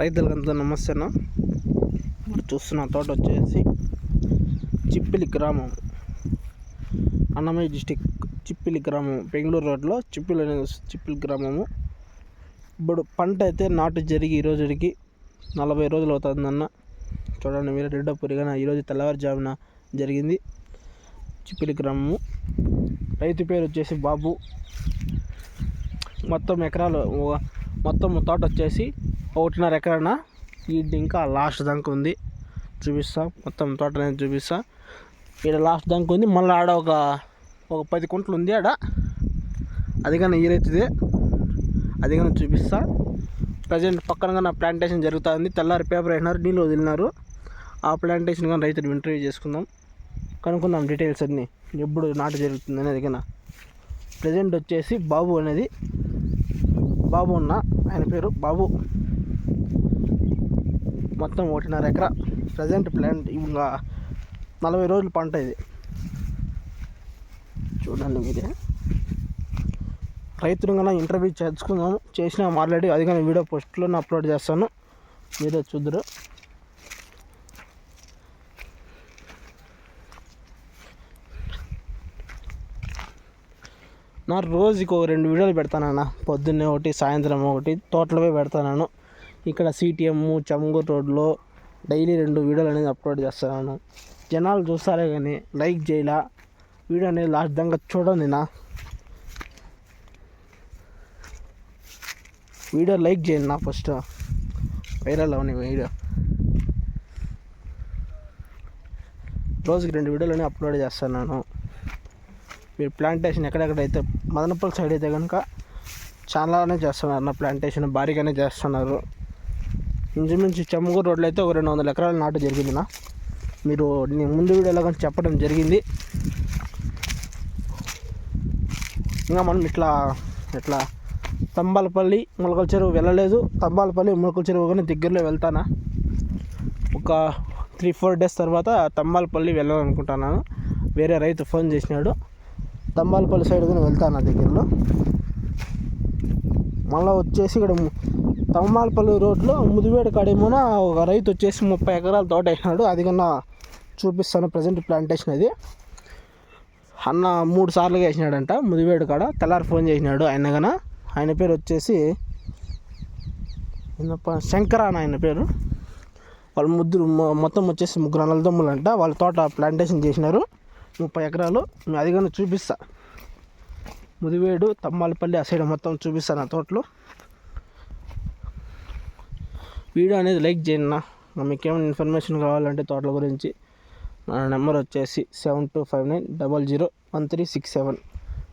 రైతులకంతా నమస్తేనా. ఇప్పుడు చూస్తున్న తోట వచ్చేసి చిప్పిలి గ్రామం. అన్నమయ్య డిస్టిక్ చిప్పిలి గ్రామం. బెంగళూరు రోడ్లో చిప్పిలి అనే చిప్పిలి గ్రామము. ఇప్పుడు పంట అయితే నాటు జరిగి ఈ రోజుకి నలభై రోజులు అవుతుందన్న చూడండి మీరు. రెండో పురిగాన ఈరోజు తెల్లవారుజామున జరిగింది చిప్పిలి గ్రామము. రైతు పేరు వచ్చేసి బాబు. మొత్తం ఎకరాలు మొత్తం తోట వచ్చేసి ఒకటిన్నర ఎక్కడన్నా ఇది ఇంకా లాస్ట్ దాకా ఉంది. చూపిస్తా. మొత్తం తోట అనేది చూపిస్తా. ఇక్కడ లాస్ట్ దాకా ఉంది. మళ్ళీ ఆడ ఒక ఒక పది కుంటలు ఉంది ఆడ. అది కానీ ఈ అది కానీ చూపిస్తా. ప్రజెంట్ పక్కన నా ప్లాంటేషన్ జరుగుతుంది. తెల్లారి పేపర్ వేసినారు నీళ్ళు వదిలినారు. ఆ ప్లాంటేషన్ కానీ రైతులు ఇంటర్వ్యూ చేసుకుందాం. కనుక్కుందాం డీటెయిల్స్ అన్నీ. ఎప్పుడు నాటు జరుగుతుంది అనేది కానీ ప్రజెంట్ వచ్చేసి బాబు అనేది బాబు ఉన్న ఆయన పేరు బాబు. మొత్తం ఒకటిన్నర ఎకరా ప్రజెంట్ ప్లాంట్ ఇంకా నలభై రోజులు పంట ఇది. చూడండి మీరే. రైతులు కన్నా ఇంటర్వ్యూ చేసుకుందాము చేసినాం ఆల్రెడీ అది కానీ వీడియో పోస్ట్లో అప్లోడ్ చేస్తాను. మీరే చూద్దరు. నా రోజుకి ఒక రెండు వీడియోలు పెడతానన్న. పొద్దున్నే ఒకటి సాయంత్రం ఒకటి తోటలో పెడతాను ఇక్కడ సిటిఎం చంగూరు రోడ్లో డైలీ రెండు వీడియోలు అనేది అప్లోడ్ చేస్తున్నాను. జనాలు చూస్తారే కానీ లైక్ చేయలా. వీడియో అనేది లాస్ట్ దాకా చూడండి నా. వీడియో లైక్ చేయండి నా ఫస్ట్ వైరల్ అవని వీడియో. రోజుకి రెండు వీడియోలని అప్లోడ్ చేస్తున్నాను. మీరు ప్లాంటేషన్ ఎక్కడెక్కడైతే మదనపల్లి సైడ్ అయితే కనుక చాలానే చేస్తున్నారు. నా ప్లాంటేషన్ భారీగానే చేస్తున్నారు. ఇంచుమించు చెమ్మగూరు రోడ్లో అయితే ఒక రెండు వందల ఎకరాలు నాటు జరిగింది నా మీరు నేను ముందు వీడియోలో కానీ చెప్పడం జరిగింది. ఇంకా మనం ఇట్లా ఇట్లా తంబాలపల్లి మొలకల చెరువు వెళ్ళలేదు. తంబాలపల్లి మొలకల చెరువు కానీ దగ్గరలో వెళ్తానా? ఒక త్రీ ఫోర్ డేస్ తర్వాత తంబాలపల్లి వెళ్ళాలనుకుంటున్నాను. వేరే రైతు ఫోన్ చేసినాడు. తంబాలపల్లి సైడ్ కానీ వెళ్తాను నా దగ్గరలో? మళ్ళీ వచ్చేసి ఇక్కడ తమ్మాలపల్లి రోడ్లో ముదివేడు కాడేమోన ఒక రైతు వచ్చేసి ముప్పై ఎకరాల తోట వేసినాడు. అది కన్నా చూపిస్తాను ప్రజెంట్ ప్లాంటేషన్ అది. అన్న మూడు సార్లుగా వేసినాడంట ముదివేడు కాడ. తెల్లారి ఫోన్ చేసినాడు ఆయన కన్నా ఆయన పేరు వచ్చేసి శంకర అని ఆయన పేరు. వాళ్ళ ముద్దురు మొత్తం వచ్చేసి ముగ్గురు అన్నదమ్ములు అంట వాళ్ళ తోట ప్లాంటేషన్ చేసినారు ముప్పై ఎకరాలు. అది కానీ చూపిస్తాను ముదివేడు తమ్మాలపల్లి ఆ సైడ్ మొత్తం చూపిస్తాను నా తోటలో. వీడియో అనేది లైక్ చేయండి నా మీకు ఏమైనా ఇన్ఫర్మేషన్ కావాలంటే తోటల గురించి నా నెంబర్ వచ్చేసి seven two five nine double zero one three six seven.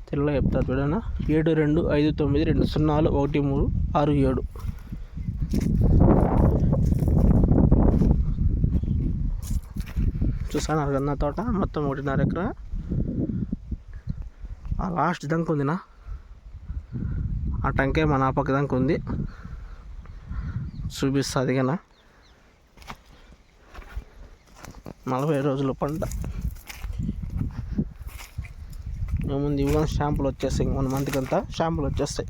తెలుగులో చెప్తా చూడనా ఏడు రెండు ఐదు తొమ్మిది రెండు సున్నాలు ఒకటి మూడు ఆరు ఏడు. చూసాను అన్న తోట? మొత్తం ఒకటిన్నర ఎకరా. ఆ లాస్ట్ దంక ఉందినా? ఆ టంకే మన ఆ పక్క దంక ఉంది. చూపిస్తుంది కన్నా నలభై రోజుల పంట. ఏముంది ఇవి షాంపులు వచ్చేస్తాయి వన్ మంత్కి అంతా షాంపులు వచ్చేస్తాయి.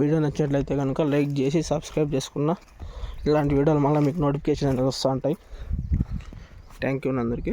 వీడియో నచ్చినట్లయితే కనుక లైక్ చేసి సబ్స్క్రైబ్ చేసుకున్న. ఇలాంటి వీడియోలు మళ్ళీ మీకు నోటిఫికేషన్ అనేది వస్తూ ఉంటాయి. థ్యాంక్ యూ అందరికీ